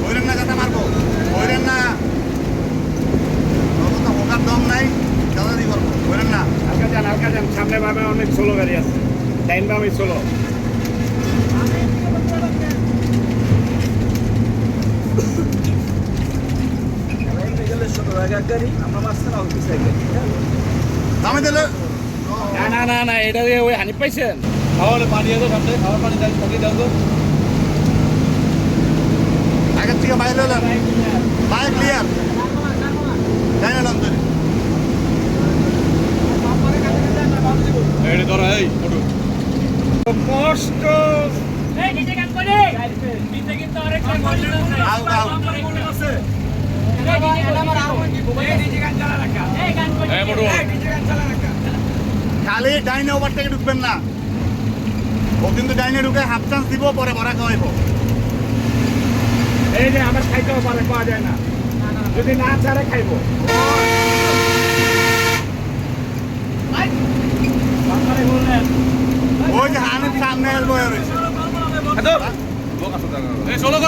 বলেন না কথা মারবো বলেন না হোকার দম নাই দাদাদি করব বলেন না হালকা যান হালকা যান সামনে ভাবে অনেক সোলো গাড়ি আছে। ডাইন বামে সোলো দামে দিলে না না না না এটা দিয়ে ওই হানি পাইছেন? খাওয়ালে পানি আছে সামনে খাওয়ার পানি দাও পানি দাও তো। আগের থেকে বাইরে হলেন বাই ক্লিয়ার যাই ধরো এই ওঠো কষ্ট। আউ আউ এই মোটু। খালি ডাইনে ওভারটেকে ঢুকবেন না। ও কিন্তু ডাইনে ঢুকে হাফ চান্স দিব পরে ভরা খাওয়াইব এই যে আমার খাইতেও পারে পাওয়া যায় না। যদি না ছাড়ে খাইবো। ওই যে হানিফ সামনে রয়েছে। ষোলো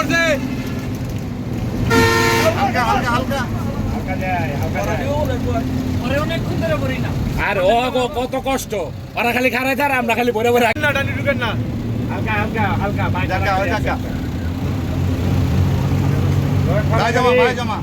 হালকা হালকা হালকা। আর ও গো কত কষ্ট ওরা খালি খারাই থার আমরা খালি ভরে ভরে না ডানি ঢুকেন না হালকা হালকা হালকা ভাই জমা ভাই জমা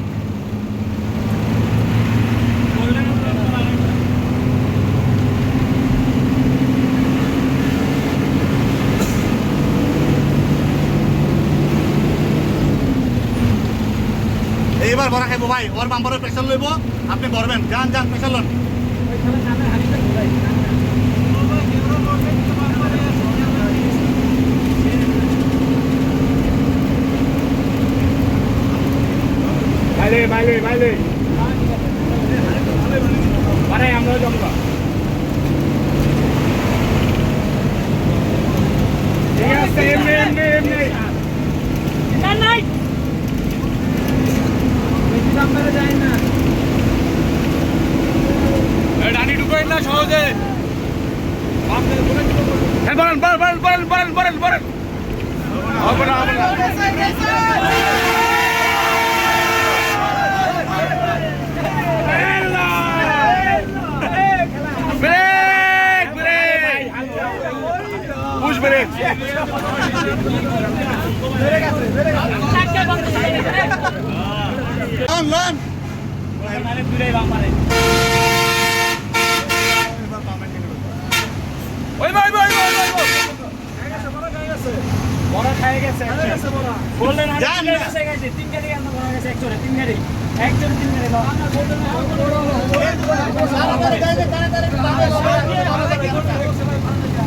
এইবার ভরা খাইবো ভাই, ওর বাম্পারে প্রেশার লইব, আপনি ভরবেন যান যান প্রেশার লন। বাইরে বাইরে বাইরে। আরে আমরা জমবা ঠিক আছে এমনি এমনি এমনি এই ডানি ঢুকেন না সহজে হ্যাঁ বলেন বলেন বলেন বলেন বলেন হবে না হবে না লন লন ওই ভাই ভাই ভাই ভাই বড় খাই গেছে বললেন আমি যান তিন না। গেছে গেছে তিন গাড়ি আমরা বড় গেছে একজনে তিন গাড়ি। একজন তিন গাড়ি দাও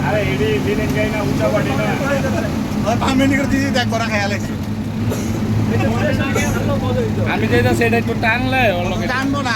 আরে এডি দিনের গাই না উঁচা বাড়ি না। ওই পাঁচ মিনিট দিদি দেখ ভরা খাই আলেছি আমি যেটা সেটা একটু টানলে ওর লোকে জানব না।